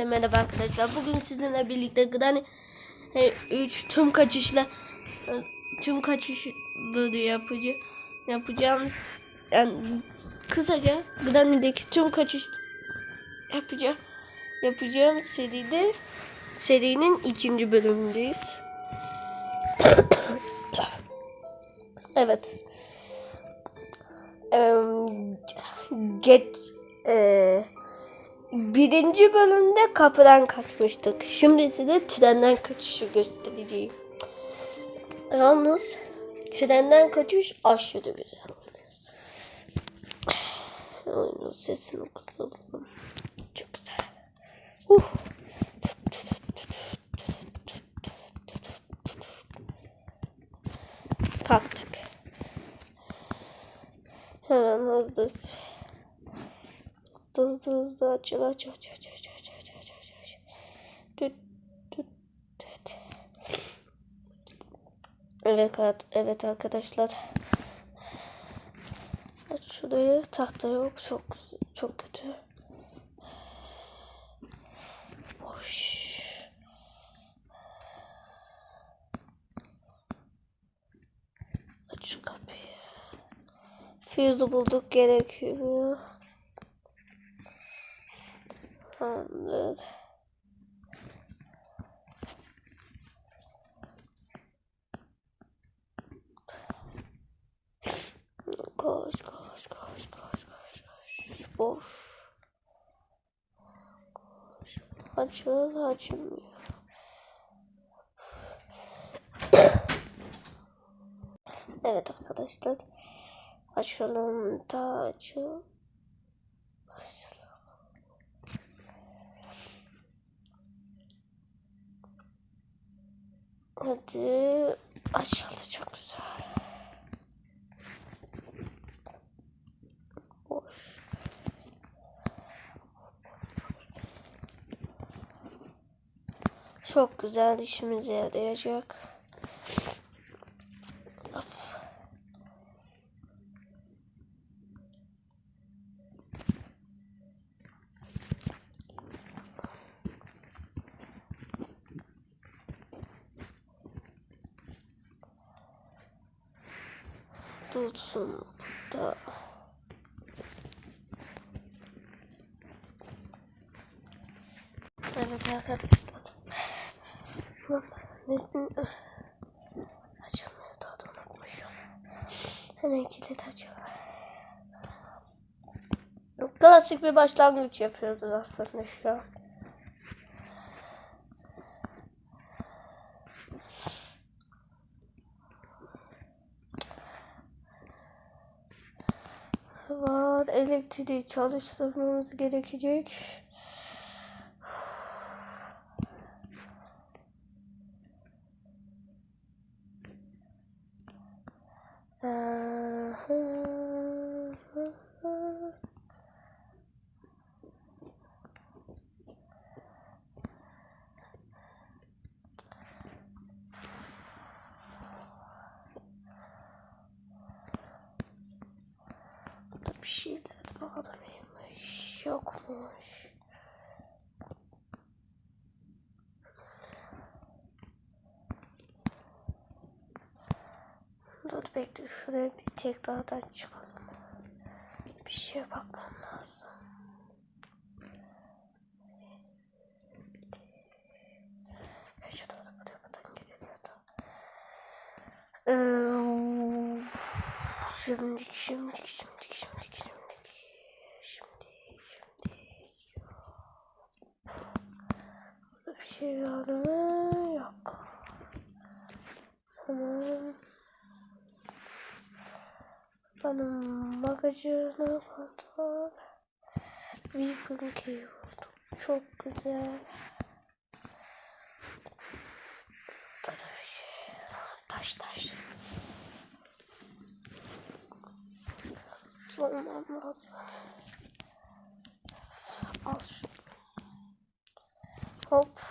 Herkese merhaba arkadaşlar. Bugün sizinle birlikte Granny 3 tüm kaçışla e, tüm kaçışları yapacağım. Yapacağımız yani kısaca Granny'deki tüm kaçış yapacağım. Yapacağım seride serinin ikinci bölümündeyiz. evet. Em, geç eee Birinci bölümde kapıdan kaçmıştık. Şimdi size trenden kaçışı göstereceğim. Yalnız trenden kaçış aşırı güzel. Oyunun sesini kısalım. Çok güzel. Uh. Kalktık. Hemen hızlı hızlı hızlı açıl aç aç aç aç aç aç aç aç aç Düt, düt, düt. Evet, evet, arkadaşlar. Aç şurayı. Tahta yok. Çok çok kötü. Boş. Aç kapıyı. Fuse bulduk gerekiyor. Tamamdır. Koş koş koş koş koş koş. Boş. Koş. Açıl açılmıyor. evet arkadaşlar. Açalım da açıl. Hadi açıldı çok güzel. Boş. Çok güzel işimize yarayacak. Hop. Dursun da. Evet arkadaşlar. Lan, ne- Açılmıyor daha da unutmuşum. Hemen kilit açalım. Klasik bir başlangıç yapıyoruz aslında şu an. var. Elektriği çalıştırmamız gerekecek. Bir şeyler var mıymış? Yokmuş. Dur bekle şuraya bir tekrardan çıkalım. Bir şeye bakmam lazım. Ya şu da buraya kadar gidiliyordu. Ee, şimdi, şimdi, şimdi, Bana bagajını kontrol. Weapon key Çok güzel. Taş taş. Olmam lazım. Al şunu. Hop.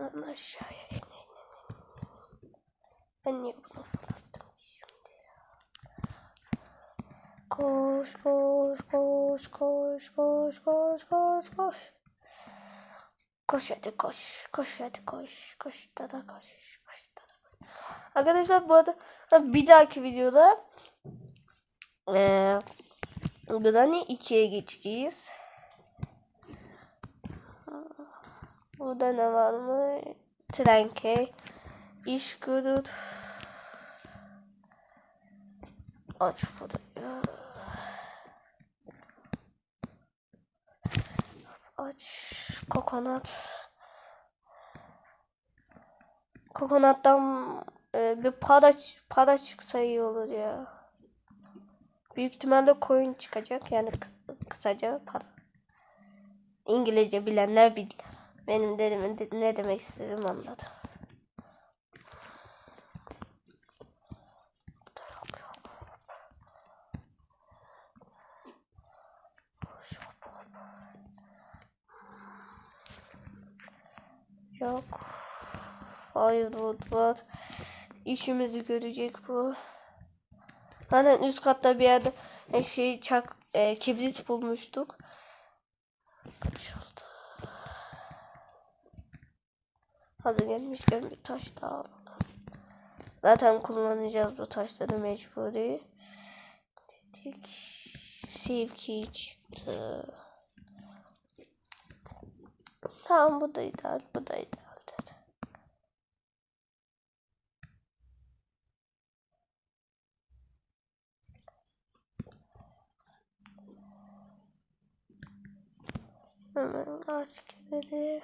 Hemen aşağıya in, in, in, in. Ben niye bunu fırlattım şimdi ya? Koş koş koş koş koş koş koş koş. Koş hadi koş. Koş hadi koş. Koş dada koş. Koş dada koş. Arkadaşlar bu arada bir dahaki videoda eee Granny 2'ye geçeceğiz. Burada ne var mı? Trenke. İş görür. Aç burayı. Aç. Kokonat. Kokonattan e, bir para para çıksa iyi olur ya. Büyük ihtimalle coin çıkacak yani kıs- kısaca para. İngilizce bilenler bil. Benim dedim ne demek istediğimi anladı. Yok. Firewood var. İşimizi görecek bu. Zaten üst katta bir yerde e, şey çak e, kibrit bulmuştuk. Açıldı. Hazır gelmişken bir taş daha alalım. Zaten kullanacağız bu taşları mecburi. Dedik. Sevki çıktı. Tamam bu da ideal. Bu da idealdir. Hemen aç kenarı.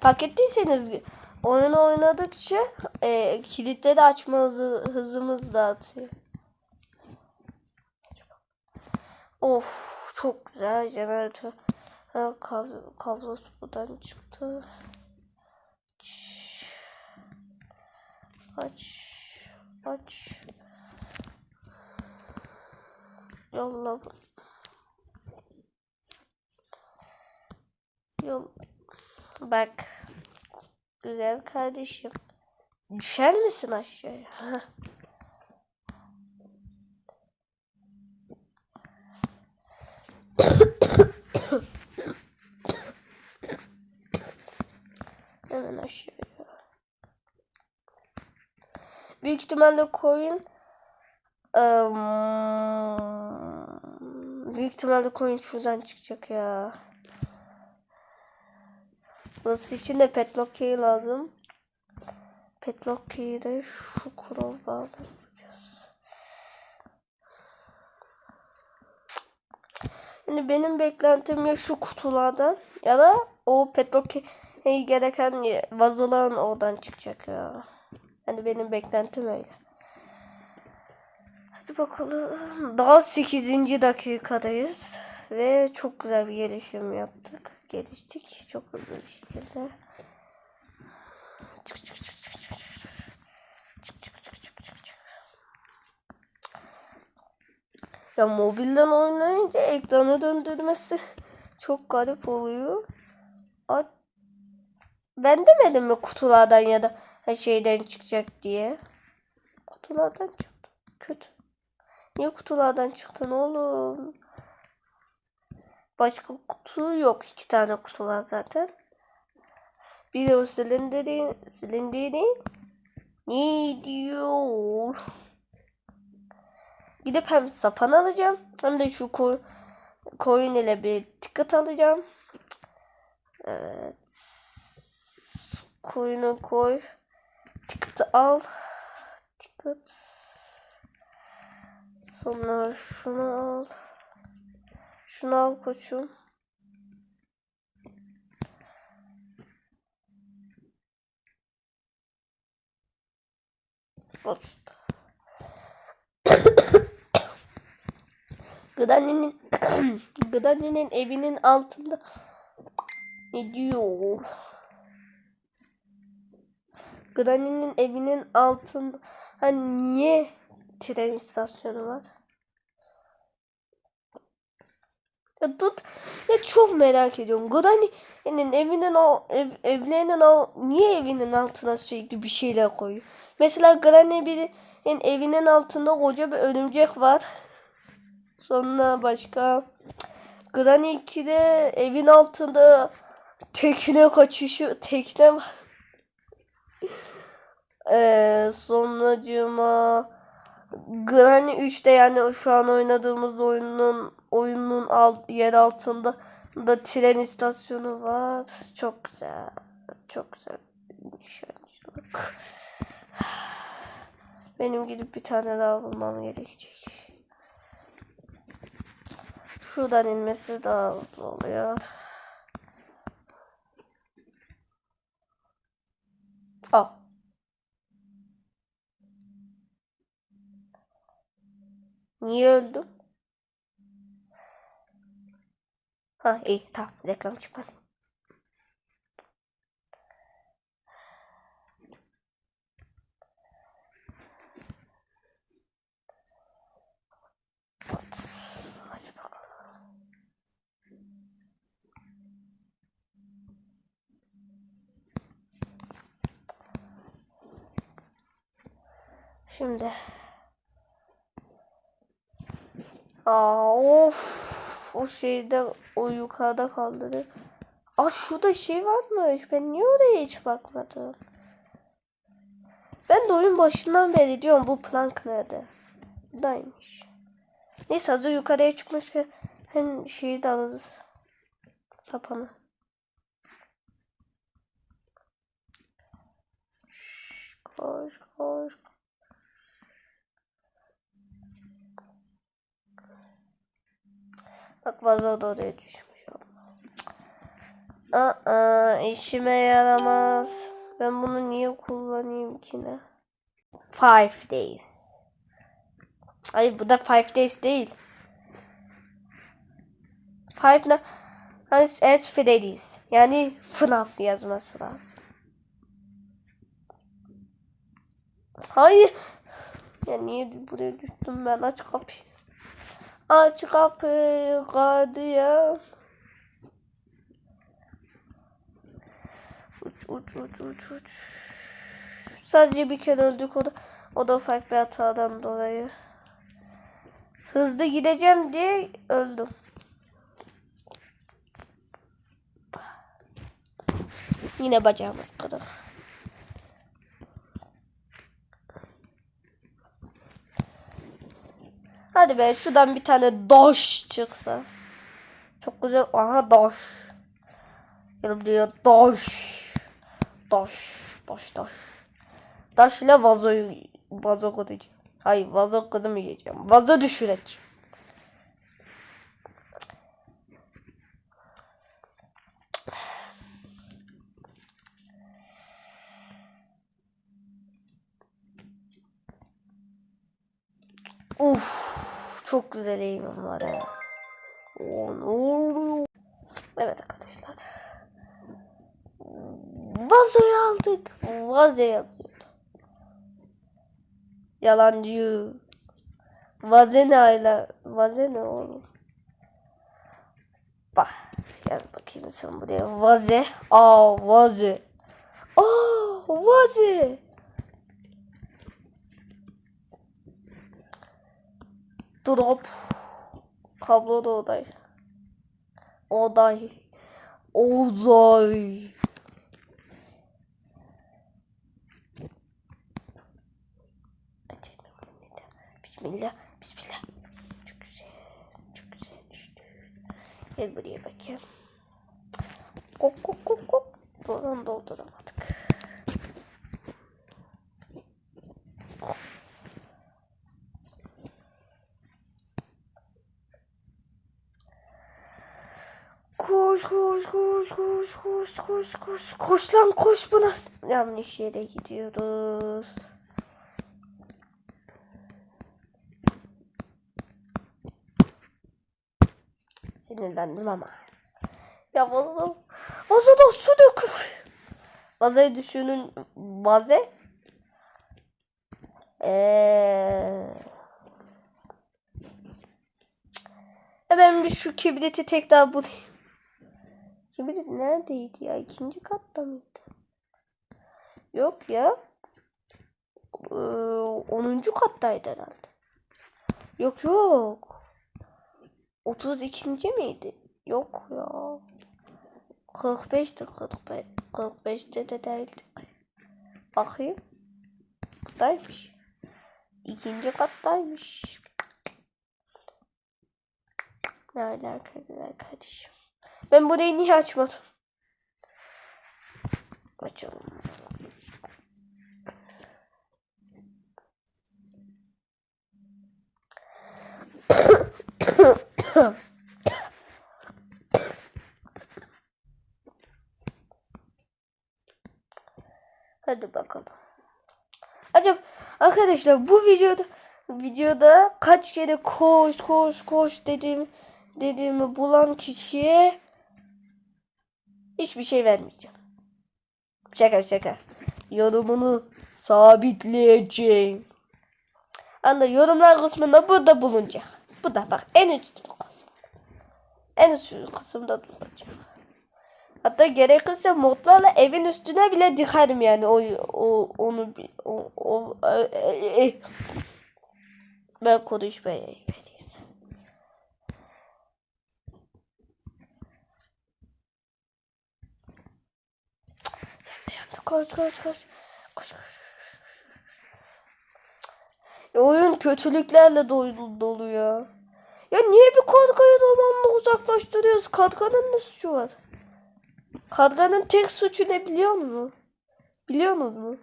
Fark ettiyseniz oyunu oynadıkça e, kilitleri açma hızı, hızımız da artıyor. Of çok güzel jeneratör. Ha, kablo, kablosu buradan çıktı. Ç- Aç. Aç. Yolla. Yol. Bak. Güzel kardeşim. Düşer misin aşağıya? Heh. Hemen aşağıya. Büyük ihtimalle coin büyük ihtimalle coin şuradan çıkacak ya. Burası için de petlock key lazım. Petlock key'i de şu crowbar'la yapacağız. Yani benim beklentim ya şu kutulardan ya da o petlock key gereken vazoların oradan çıkacak ya. Yani benim beklentim öyle. Hadi bakalım. Daha 8. dakikadayız. Ve çok güzel bir gelişim yaptık. Geliştik çok hızlı bir şekilde. Çık çık çık çık çık çık. Çık çık çık çık çık çık. Ya mobilden oynayınca ekranı döndürmesi çok garip oluyor. A ben demedim mi kutulardan ya da her şeyden çıkacak diye. Kutulardan çıktı. Kötü. Niye kutulardan çıktın oğlum? Başka kutu yok. iki tane kutu var zaten. Bir de o silindiri, silindiri ne diyor? Gidip hem sapan alacağım hem de şu koy, coin ile bir ticket alacağım. Evet. Coin'u koy. Ticket'ı al. Ticket. Sonra şunu al. Şunu al koçum. Gıdani'nin Gıdani'nin evinin altında ne diyor? Granny'nin evinin altında hani niye tren istasyonu var? Ya tut. Ya çok merak ediyorum. Granny'nin evinin al, ev, evlerinin al, niye evinin altına sürekli bir şeyler koyuyor? Mesela Granny birinin evinin altında koca bir örümcek var. Sonra başka Granny 2'de evin altında tekne kaçışı tekne var. Ee, sonracığıma Granny 3'te yani şu an oynadığımız oyunun oyunun alt, yer altında da tren istasyonu var. Çok güzel. Çok güzel. Nişancılık. Benim gidip bir tane daha bulmam gerekecek. Şuradan inmesi daha hızlı oluyor. Aa. Niye öldüm? Ha iyi tamam reklam çıkmadı. Şimdi. Aa of. O şeyde o yukarıda kaldı. Aa şurada şey varmış. Ben niye oraya hiç bakmadım? Ben de oyun başından beri diyorum bu plank nerede? Buradaymış. Neyse hazır yukarıya çıkmışken hem şeyi de alırız. Sapanı. Koş koş. Bak vazo da oraya düşmüş Aa, işime yaramaz. Ben bunu niye kullanayım ki ne? Five days. Hayır bu da five days değil. Five na Nights at Freddy's. Yani FNAF yazması lazım. Hayır. Ya niye buraya düştüm ben? Aç kapıyı. Aç kapıyı gardiyan. Uç uç uç uç uç. Sadece bir kere öldük o da, o da ufak bir hatadan dolayı. Hızlı gideceğim diye öldüm. Yine bacağımız kırık. Hadi be şuradan bir tane daş çıksa. Çok güzel. Aha daş. Gel buraya daş. Daş. Daş daş. Daş ile vazoyu vazo kıracağım. Hayır vazo kırmayacağım. Vazo düşüreceğim. Uf, çok güzel eğimim var ya. Oo, ne oluyor? Evet arkadaşlar. Vazoyu aldık. Vazo yazıyor. Yalancı. Vaze ne hala? Vaze ne oğlum? Bak. Gel bakayım sen buraya. Vaze. Aa vaze. Aa vaze. Drop. Kablo da oday. Oday. Oday. Bismillah. Bismillah. Çok güzel. Çok güzel düştü. Gel buraya bakayım. Kok kok kok kok. Buradan dolduramadık. Koş koş koş koş koş koş koş koş lan koş bu nasıl yanlış yere gidiyoruz. Sinirlendim ama. Ya vazo vazoda su dökülür. Vazoyu düşünün vaze. Eee. Bir bir şu kibriti tekrar bulayım. Kibrit neredeydi ya? İkinci katta mıydı? Yok ya. Ee, 10. kattaydı herhalde. Yok yok. 32. miydi? Yok ya. 45'ti 45. 45'te de değildi. Bakayım. Buradaymış. İkinci kattaymış. Ne alaka kardeşim. Ben burayı niye açmadım? Açalım. Hadi bakalım. Acaba arkadaşlar bu videoda videoda kaç kere koş koş koş dediğim dediğimi bulan kişiye hiçbir şey vermeyeceğim. Şaka şaka. Yorumunu sabitleyeceğim. Anda yorumlar kısmında bu da bulunacak. Bu da bak en üst kısım. En üst kısımda bulunacak. Hatta gerekirse modlarla evin üstüne bile dikerim yani o, o onu o, o e, e, e. ben konuşmaya Koş koş koş. Koş koş. Ya oyun kötülüklerle dolu, dolu ya. Ya niye bir kargayı zamanla uzaklaştırıyoruz? Karganın ne suçu var? Karganın tek suçu ne biliyor musun? Biliyor musun?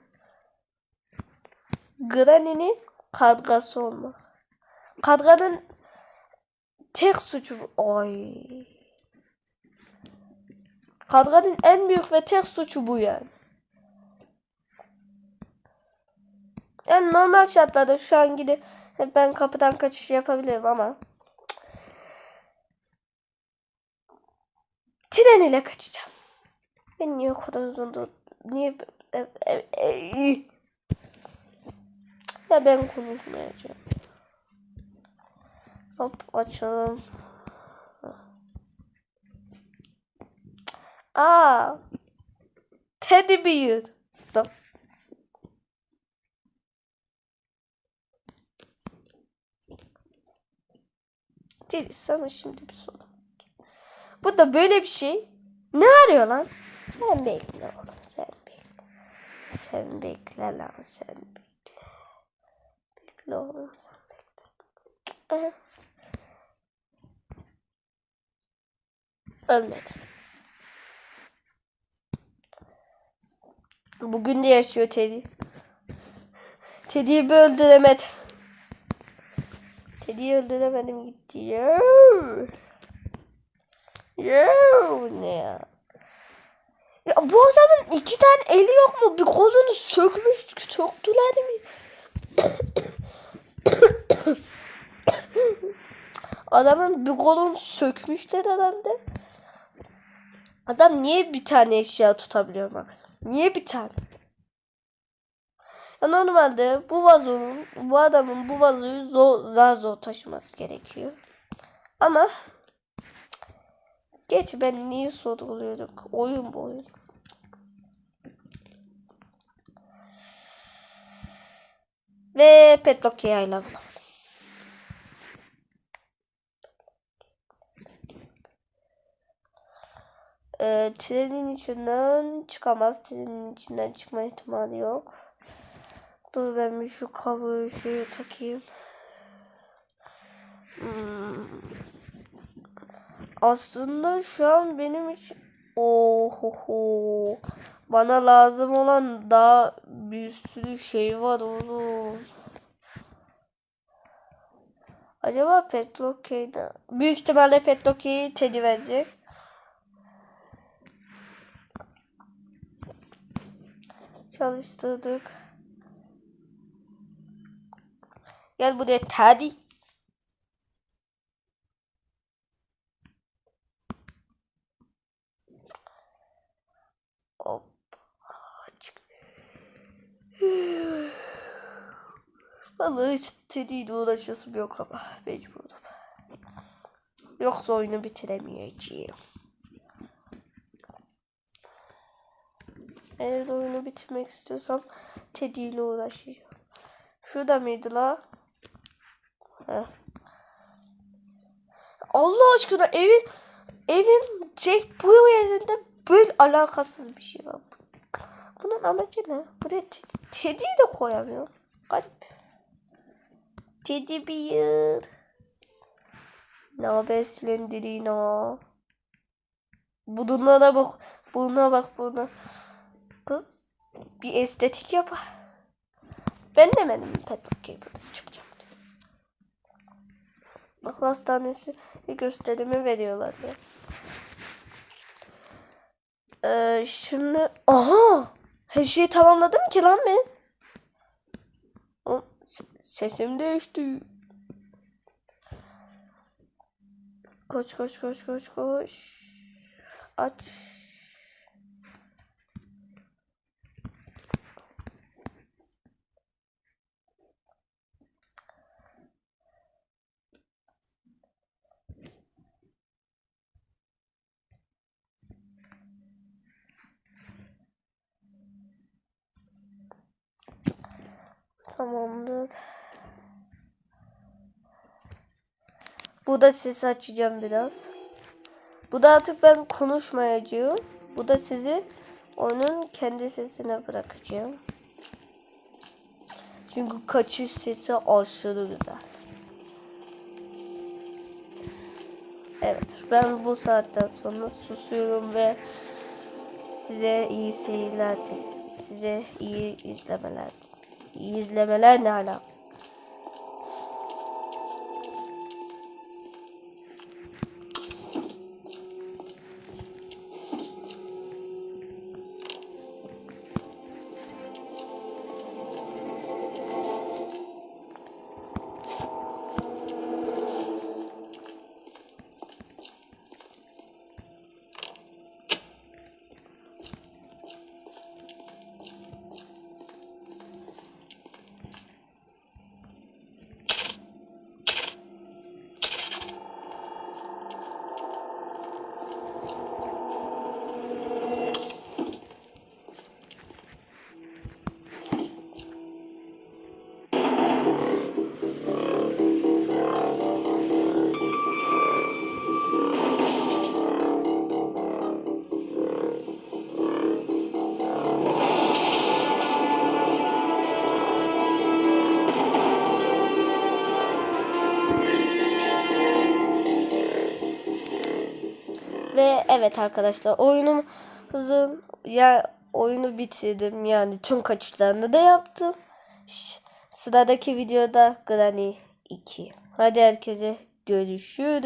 Granny'nin kargası olmak. Karganın tek suçu. Ay. Karganın en büyük ve tek suçu bu yani. Yani normal şartlarda şu an gidip ben kapıdan kaçış yapabilirim ama tren ile kaçacağım. Ben niye o kadar uzun dur niye e, e, e, ya ben konuşmayacağım. Hop açalım. Aa. Teddy Bear. Tamam. Deli sana şimdi bir soru. Bu da böyle bir şey. Ne arıyor lan? Sen bekle oğlum sen bekle. Sen bekle lan sen bekle. Bekle oğlum sen bekle. Aha. Ölmedi. Bugün de yaşıyor Teddy. Teddy'yi bir öldüremedim. Teddy'yi öldüremedim gitti. Yo. Yo ne ya? Ya bu adamın iki tane eli yok mu? Bir kolunu sökmüş, söktüler mi? Adamın bir kolunu sökmüşler herhalde. Adam niye bir tane eşya tutabiliyor maksimum? Niye bir tane? Ya normalde bu vazonun, bu adamın bu vazoyu zor, zar zor taşıması gerekiyor. Ama geç ben niye sorguluyorduk? Oyun bu oyun. Ve Petlock yayla bulamadım. Ee, trenin içinden çıkamaz. Trenin içinden çıkma ihtimali yok. Dur ben bir şu kabloyu şeye takayım. Hmm. Aslında şu an benim için Ohoho. Bana lazım olan daha bir sürü şey var oğlum. Acaba Petrokey'de büyük ihtimalle Petrokey'i Teddy verecek. Çalıştırdık. Gel buraya Teddy. Hop. Vallahi hiç Teddy uğraşasım yok ama mecburum. Yoksa oyunu bitiremeyeceğim. Eğer oyunu bitirmek istiyorsam Teddy ile uğraşacağım. Şurada mıydı la? Allah aşkına evin evin Jack bu yerinde böyle alakasız bir şey var. Bunun amacı ne? Buraya Te- Teddy'yi de koyamıyor. Garip. Teddy Bear. Ne haber Slenderina? Bununla bak. Buna bak buna. Kız bir estetik yap. Ben de benim Pet Cable'dan çıkacağım. Akıl hastanesi gösterimi veriyorlar ya. Ee, şimdi aha her şeyi tamamladım ki lan ben. Sesim değişti. Koş koş koş koş koş. Aç. Tamamdır. Bu da sesi açacağım biraz. Bu da artık ben konuşmayacağım. Bu da sizi onun kendi sesine bırakacağım. Çünkü kaçış sesi aşırı güzel. Evet ben bu saatten sonra susuyorum ve size iyi seyirler size iyi izlemeler İyi izlemeler ne ala? Evet arkadaşlar oyunumuzun ya oyunu bitirdim yani tüm kaçışlarını da yaptım. Ş- Sıradaki videoda Granny 2. Hadi herkese görüşürüz.